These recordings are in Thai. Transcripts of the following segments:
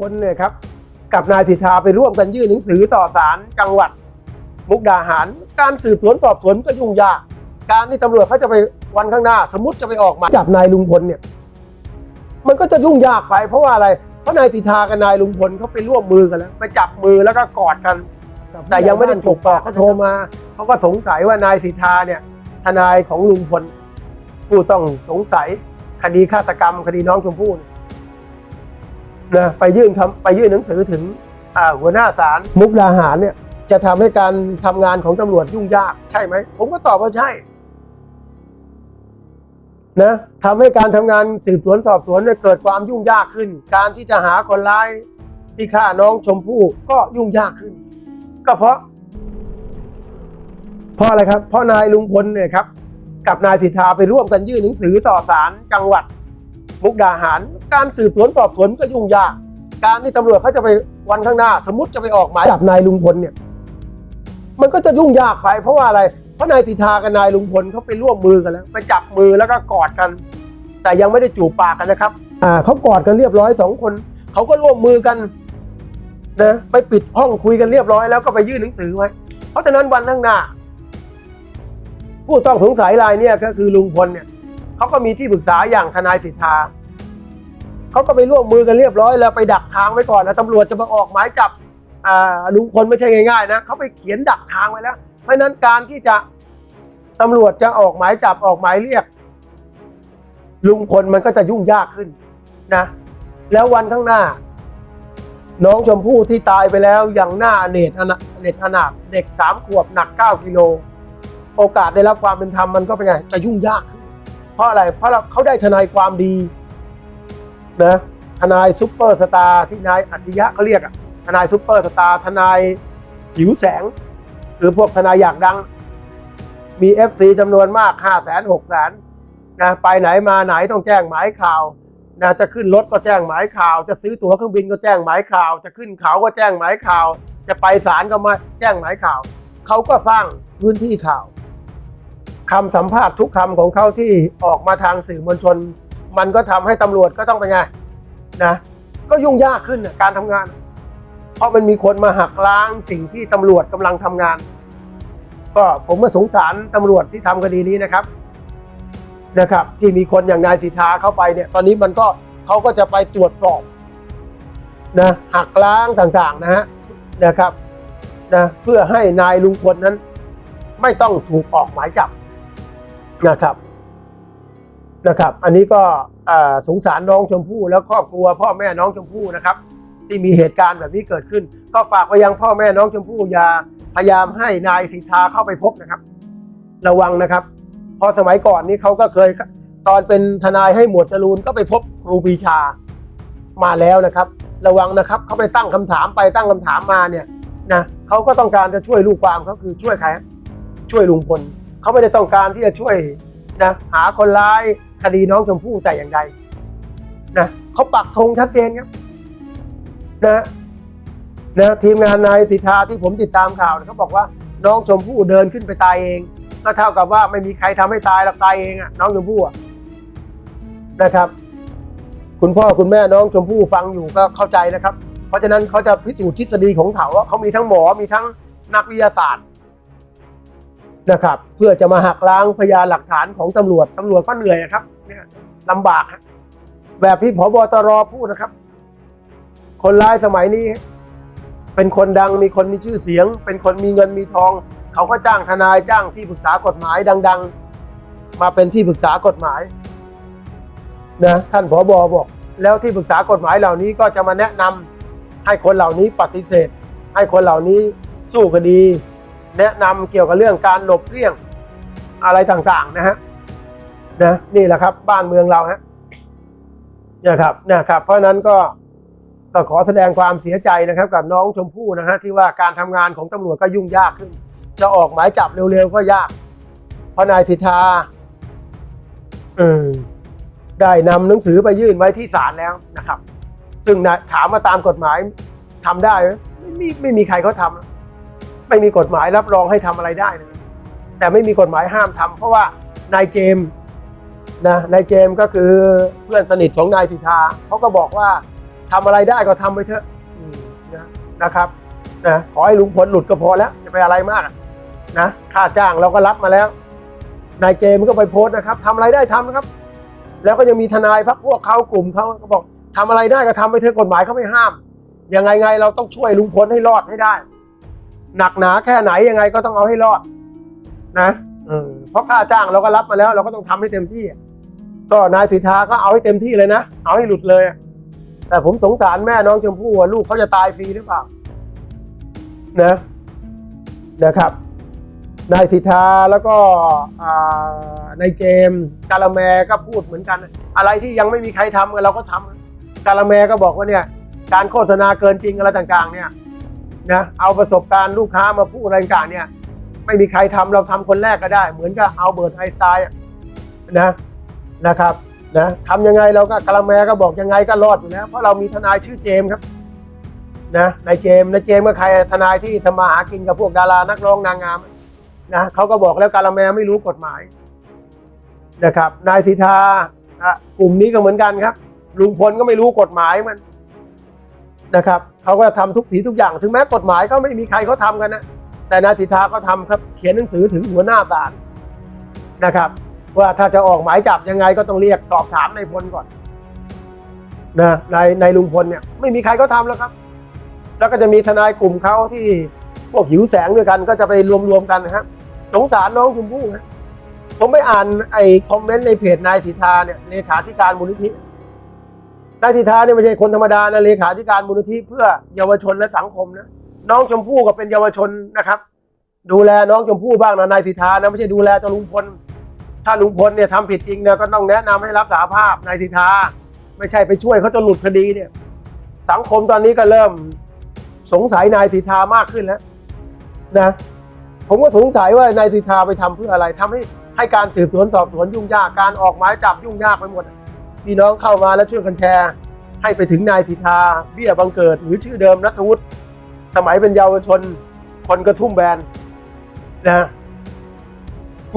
พลเนี่ยครับกับนายสิทธาไปร่วมกันยื่นหนังสือต่อศาลจังหวัด มุกดาหาร การสืบสวนสอบสวนก็ยุ่งยาก การที่ตำรวจเขาจะไปวันข้างหน้า สมมติจะไปออกหมายจับนายลุงพลเนี่ย มันก็จะยุ่งยากไป เพราะว่าอะไรเพราะนายสิทธากับนายลุงพลเขาไปร่วมมือกันแล้วไปจับมือแล้วก็กอดกัน แต่ยังไม่ได้จบปอกเขาโทรมาเขาก็สงสัยว่านายสิทธาเนี่ย ทนายของลุงพลผู้ต้องสงสัยคดีฆาตกรรม คดีน้องชมพู่เนี่ย นะไปยื่นคำไปยื่นหนังสือถึงหัวหน้าศาลมุกดาหารเนี่ยจะทำให้การทำงานของตำรวจยุ่งยากใช่ไหม ผมก็ตอบว่าใช่นะทำให้การทำงานสืบสวนสอบสวนเนี่ยเกิดความยุ่งยากขึ้น การที่จะหาคนร้ายที่ฆ่าน้องชมพู่ก็ยุ่งยากขึ้น ก็เพราะ เพราะอะไรครับ เพราะนายลุงพลเนี่ยครับ กับนายสิทธาไปร่วมกันยื่นหนังสือต่อศาลจังหวัด มุกดาหาร การสืบสวนสอบสวนก็ยุ่งยาก การที่ตำรวจเขาจะไปวันข้างหน้า สมมติจะไปออกหมายจับนายลุงพลเนี่ย มันก็จะยุ่งยากไป เพราะว่าอะไร เพราะนายสิทธากับนายลุงพลเขาไปร่วมมือกันแล้วไปจับมือแล้วก็กอดกัน แต่ยังไม่ได้จูบปากกันนะครับ อ่าเขากอดกันเรียบร้อยสองคนเขาก็ร่วมมือกันนะไปปิดห้องคุยกันเรียบร้อยแล้วก็ไปยื่นหนังสือไว้ เพราะฉะนั้นวันข้างหน้า ผู้ต้องสงสัยรายเนี่ยก็คือลุงพลเนี่ยเขาก็มีที่ปรึกษาอย่างทนายสิทธา เขาก็ไปร่วมมือกันเรียบร้อยแล้วไปดักทางไว้ก่อนนะตำรวจจะมาออกหมายจับอ่าลุงพลไม่ใช่ง่ายๆนะเขาไปเขียนดักทางไว้แล้ว เพราะนั้นการที่จะตำรวจจะออกหมายจับออกหมายเรียก ลุงพลมันก็จะยุ่งยากขึ้นนะ แล้ววันข้างหน้า น้องชมพู่ที่ตายไปแล้วอย่างหน้าเนตอนเนตอนาถเด็กสามขวบหนักเก้ากิโลโอกาสได้รับความเป็นธรรมมันก็เป็นไงจะยุ่งยากขึ้นเพราะอะไรเพราะเราเขาได้ทนายความดี นะทนายซุปเปอร์สตาร์ที่นายอัจฉริยะเขาเรียกอะทนายซุปเปอร์สตาร์ทนายหิวแสง คือพวกทนายอยากดัง มี FC จำนวนมาก5 0 0 0 0 0 6 0 0 0 0นะไปไหนมาไหนต้องแจ้งหมายข่าวนะจะขึ้นรถก็แจ้งหมายข่าว จะซื้อตั๋วเครื่องบินก็แจ้งหมายข่าว จะขึ้นเขาก็แจ้งหมายข่าว จะไปศาลก็มาแจ้งหมายข่าว เขาก็สร้างพื้นที่ข่าวคำสัมภาษณ์ทุกคำของเขาที่ออกมาทางสื่อมวลชน มันก็ทำให้ตำรวจก็ต้องเป็นไงนะก็ยุ่งยากขึ้นการทำงาน เพราะมันมีคนมาหักล้างสิ่งที่ตำรวจกำลังทำงาน ก็ผมก็สงสารตำรวจที่ทำคดีนี้นะครับนะครับ ที่มีคนอย่างนายสิทธาเข้าไปเนี่ย ตอนนี้มันก็เขาก็จะไปตรวจสอบนะหักล้างต่างๆนะฮะนะครับนะเพื่อให้นายลุงพลนั้น ไม่ต้องถูกออกหมายจับนะครับ นะครับ อันนี้ก็สงสารน้องชมพู่แล้วครอบครัวพ่อแม่น้องชมพู่นะครับ ที่มีเหตุการณ์แบบนี้เกิดขึ้น ก็ฝากไปยังพ่อแม่น้องชมพู่อย่าพยายามให้นายสิทธาเข้าไปพบนะครับ ระวังนะครับ พอสมัยก่อนนี้เขาก็เคยตอนเป็นทนายให้หมวดจรูนก็ไปพบครูปีชามาแล้วนะครับ ระวังนะครับเขาไปตั้งคำถามไปตั้งคำถามมาเนี่ยนะเขาก็ต้องการจะช่วยลูกความเขาคือช่วยใครช่วยลุงพลเขาไม่ได้ต้องการที่จะช่วย นะหาคนร้ายคดีน้องชมพู่แต่อย่างใดนะเขาปักธงชัดเจนครับนะนะทีมงานนายสิทธาที่ผมติดตามข่าวเขาบอกว่าน้องชมพู่เดินขึ้นไปตายเองก็เท่ากับว่าไม่มีใครทำให้ตายหรอกตายเองอะน้องชมพู่อะนะครับ คุณพ่อคุณแม่น้องชมพู่ฟังอยู่ก็เข้าใจนะครับ เพราะฉะนั้นเขาจะพิสูจน์ทฤษฎีของเขาว่าเขามีทั้งหมอมีทั้งนักวิทยาศาสตร์ นะครับ เพื่อจะมาหักล้างพยานหลักฐานของตำรวจตำรวจก็เหนื่อยนะครับเนี่ยลำบากแบบที่ผบตรพูดนะครับ คนร้ายสมัยนี้ เป็นคนดังมีคนมีชื่อเสียง เป็นคนมีเงินมีทอง เขาก็จ้างทนายจ้างที่ปรึกษากฎหมายดัง ๆ มาเป็นที่ปรึกษากฎหมายนะท่านผบอบอก แล้วที่ปรึกษากฎหมายเหล่านี้ก็จะมาแนะนำให้คนเหล่านี้ปฏิเสธ ให้คนเหล่านี้สู้คดี แนะนำเกี่ยวกับเรื่องการหลบเลี่ยงอะไรต่างๆนะฮะนะนี่แหละครับ บ้านเมืองเราฮะนะครับนะครับ เพราะนั้นก็ก็ขอแสดงความเสียใจนะครับ กับน้องชมพู่นะฮะที่ว่าการทำงานของตำรวจก็ยุ่งยากขึ้น จะออกหมายจับเร็วๆก็ยากเพราะนายสิทธาเออได้นำหนังสือไปยื่นไว้ที่ศาลแล้วนะครับ ซึ่งนะถามมาตามกฎหมายทำได้ไหมไม่มีไม่มีใครเขาทำ ไม่มีกฎหมายรับรองให้ทำอะไรได้เลยแต่ไม่มีกฎหมายห้ามทำเพราะว่านายเจมส์นะนายเจมส์ก็คือเพื่อนสนิทของนายสิทธาเขาก็บอกว่าทำอะไรได้ก็ทำไปเถอะนะนะครับนะขอให้ลุงพลหลุดก็พอแล้วจะไปอะไรมากนะค่าจ้างเราก็รับมาแล้ว นายเจมส์ก็ไปโพสต์นะครับทำอะไรได้ทำนะครับ แล้วก็ยังมีทนายพักพวกเขากลุ่มเขาก็บอกทำอะไรได้ก็ทำไปเถอะกฎหมายเขาไม่ห้ามยังไงไงเราต้องช่วยลุงพลให้รอดให้ได้ หนักหนาแค่ไหนยังไงก็ต้องเอาให้รอด นะเพราะค่าจ้างเราก็รับมาแล้ว เราก็ต้องทำให้เต็มที่ก็นายสิทธาก็เอาให้เต็มที่เลยนะเอาให้หลุดเลย แต่ผมสงสารแม่น้องชมพู่ว่าลูกเขาจะตายฟรีหรือเปล่านะนะครับนายสิทธาแล้วก็นายเจมส์กาละแมก็พูดเหมือนกัน อะไรที่ยังไม่มีใครทำเราก็ทำกาละแมก็บอกว่าเนี่ย การโฆษณาเกินจริงอะไรต่างๆ เนี่ย นะเอาประสบการณ์ลูกค้ามาพูดอะไรต่างเนี่ย ไม่มีใครทำเราทำคนแรกก็ได้ เหมือนกับเอาเบิร์ตไอสไตน์นะนะครับนะทำยังไงเราก็กาละแมก็บอกยังไงก็รอดอยู่แล้วเพราะเรามีทนายชื่อเจมส์ครับนะนายเจมส์นายเจมส์ก็ใครทนายที่ทำมาหากินกับพวกดารานักร้องนางงามนะเขาก็บอกแล้วกาละแมไม่รู้กฎหมายนะครับนายสิทธาอะกลุ่มนี้ก็เหมือนกันครับลุงพลก็ไม่รู้กฎหมายมันนะครับ เขาก็ทำทุกสีทุกอย่าง ถึงแม้กฎหมายเขาไม่มีใครเขาทำกันนะ แต่นายสิทธาก็ทำครับเขียนหนังสือถึงหัวหน้าศาลนะครับ ว่าถ้าจะออกหมายจับยังไงก็ต้องเรียกสอบถามนายพลก่อนนะนายนายลุงพลเนี่ยไม่มีใครเขาทำแล้วครับ แล้วก็จะมีทนายกลุ่มเขาที่พวกหิวแสงด้วยกันก็จะไปรวมๆกันนะครับสงสารน้องคุณพู่นะผมไปอ่านไอ้คอมเมนต์ในเพจนายสิทธาเนี่ยเลขาธิการมูลนิธิ นายสิทธาเนี่ยไม่ใช่คนธรรมดานะเลขาธิการมูลนิธิเพื่อเยาวชนและสังคมนะน้องชมพู่ก็เป็นเยาวชนนะครับ ดูแลน้องชมพู่บ้างนะนายสิทธานะไม่ใช่ดูแลแต่ลุงพลถ้าลุงพลเนี่ยทำผิดจริงเนี่ยก็ต้องแนะนำให้รับสารภาพนายสิทธาไม่ใช่ไปช่วยเขาจนหลุดคดีเนี่ย สังคมตอนนี้ก็เริ่มสงสัยนายสิทธามากขึ้นแล้วนะ ผมก็สงสัยว่านายสิทธาไปทำเพื่ออะไรทำให้ให้การสืบสวนสอบสวนยุ่งยากการออกหมายจับยุ่งยากไปหมด พี่น้องเข้ามาแล้วช่วยกันแชร์ ให้ไปถึงนายสิทธาเบี้ยบังเกิด หรือชื่อเดิมนัทวุฒิสมัยเป็นเยาวชน คนกระทุ่มแบนนะ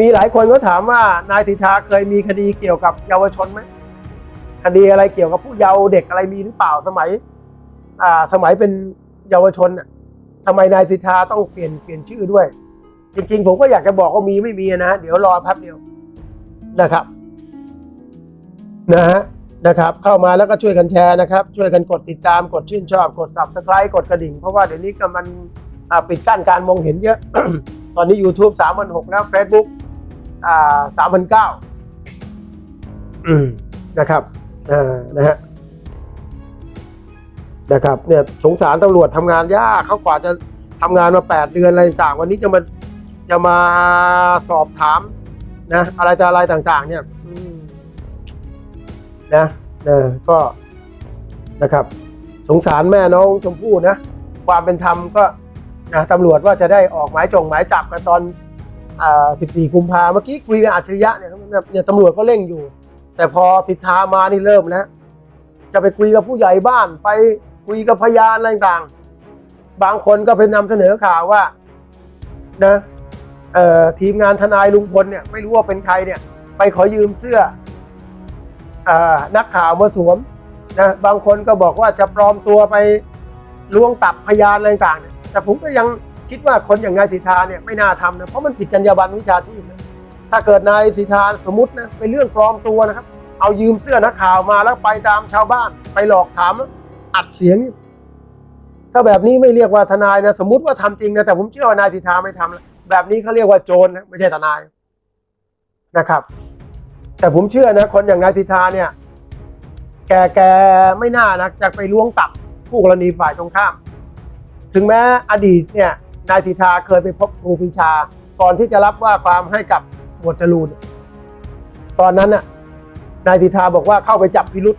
มีหลายคนก็ถามว่านายสิทธาเคยมีคดีเกี่ยวกับเยาวชนไหมคดีอะไรเกี่ยวกับผู้เยาว์เด็กอะไรมีหรือเปล่าสมัย อ่าสมัยเป็นเยาวชนน่ะทำไมนายสิทธาต้องเปลี่ยนเปลี่ยนชื่อด้วย จริงๆ ผมก็อยากจะบอกว่ามีไม่มีนะ เดี๋ยวรอแป๊บเดียวนะครับ นะฮะนะครับเข้ามาแล้วก็ช่วยกันแชร์นะครับ ช่วยกันกดติดตามกดชื่นชอบ กด subscribe กดกระดิ่ง เพราะว่าเดี๋ยวนี้ก็มันปิดกั้นการมองเห็นเยอะ ตอนนี้ YouTube 3 6 0 0แล้ว Facebook อ่า3 9 0 0อืมนะครับนะฮะนะครับเนี่ยสงสารตำรวจทำงานยากเขากว่าจะทำงานมา 8 เดือนอะไรต่างวันนี้จะมาจะมาสอบถามนะอะไรจะอะไรต่าง ๆ เนี่ย อืมนะก็นะครับ สงสารแม่น้องชมพู่นะ ความเป็นธรรมก็นะตำรวจว่าจะได้ออกหมายจงหมายจับกันตอนอ่า14กุมภาเมื่อกี้คุยกับอัจฉริยะเนี่ยเนี่ยตำรวจก็เร่งอยู่ แต่พอสิทธามานี่เริ่มแล้วจะไปคุยกับผู้ใหญ่บ้านไปคุยกับพยานอะไรต่างๆบางคนก็ไปนำเสนอข่าวว่านะเอ่อทีมงานทนายลุงพลเนี่ยไม่รู้ว่าเป็นใครเนี่ย ไปขอยืมเสื้อ นักข่าวมาสวมนะบางคนก็บอกว่าจะปลอมตัวไปล้วงตับพยานอะไรต่างๆแต่ผมก็ยังคิดว่าคนอย่างนายสิทธาเนี่ยไม่น่าทำนะเพราะมันผิดจรรยาบรรณวิชาชีพนะถ้าเกิดนายสิทธาสมมตินะไปเรื่องปลอมตัวนะครับ เอายืมเสื้อนักข่าวมาแล้วไปตามชาวบ้าน ไปหลอกถามอัดเสียง ถ้าแบบนี้ไม่เรียกว่าทนายนะสมมติว่าทำจริงนะแต่ผมเชื่อว่านายสิทธาไม่ทำแบบนี้เขาเรียกว่าโจรนะไม่ใช่ทนายนะครับ แต่ผมเชื่อนะ คนอย่างนายสิทธาเนี่ย แกแกไม่น่านะจะไปล้วงตับคู่กรณีฝ่ายตรงข้าม ถึงแม้อดีตเนี่ยนายสิทธาเคยไปพบครูปีชา ก่อนที่จะรับว่าความให้กับหมวดจรูนตอนนั้นน่ะนายสิทธาบอกว่าเข้าไปจับพิรุษ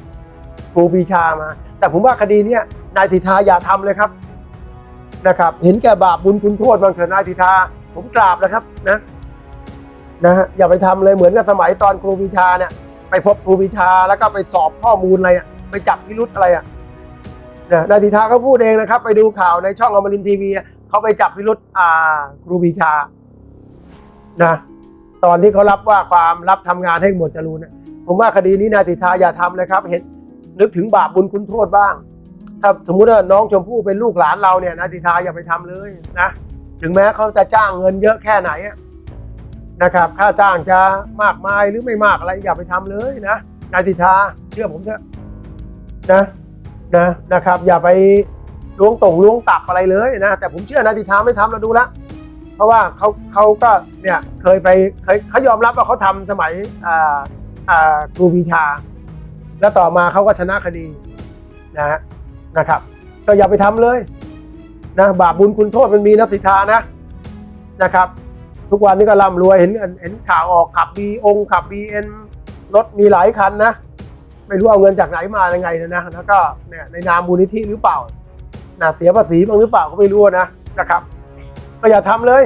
ครูปีชามา แต่ผมว่าคดีเนี้ยนายสิทธาอย่าทำเลยครับนะครับ เห็นแก่บาปบุญคุณโทษบางเถอะนายสิทธาผมกราบนะครับนะ นะฮะอย่าไปทำเลยเหมือนกับสมัยตอนครูปีชาเนี่ย ไปพบครูปีชาแล้วก็ไปสอบข้อมูลอะไรอะไปจับพิรุษอะไรอะนะนายสิทธาเขาพูดเองนะครับ ไปดูข่าวในช่องอมรินทีวีเขาไปจับพิรุษอ่าครูปีชานะตอนที่เขารับว่าความรับทำงานให้หมวดจรูนผมว่าคดีนี้นายสิทธาอย่าทำเลยครับ เห็นนึกถึงบาปบุญคุณโทษบ้าง ถ้าสมมุติว่าน้องชมพู่เป็นลูกหลานเราเนี่ยนาทิทาอย่าไปทำเลยนะถึงแม้เขาจะจ้างเงินเยอะแค่ไหนอะ นะครับ ค่าจ้างจะมากมายหรือไม่มากอะไรอย่าไปทำเลยนะนาทิทาเชื่อผมเถอะนะนะนะครับ อย่าไปล้วงตงล้วงตับอะไรเลยนะแต่ผมเชื่อนาทิทาไม่ทำเราดูล้วเพราะว่าเขาเขาก็เนี่ยเคยไปเคยเขายอมรับว่าเขาทำสมัยอ่าอ่าครูปีชา แล้วต่อมาเขาก็ชนะคดีนะฮะนะครับ ก็อย่าไปทำเลยนะบาปบุญคุณโทษมันมีนะสิทธานะนะครับ ทุกวันนี้ก็ร่ำรวยเห็นเห็นข่าวออกขับบีองขับบีเอ็นรถมีหลายคันนะ ไม่รู้เอาเงินจากไหนมายังไงนะนะแล้วก็เนี่ยในนามมูลนิธิหรือเปล่านะเสียภาษีบ้างหรือเปล่าก็ไม่รู้นะนะครับก็อย่าทำเลย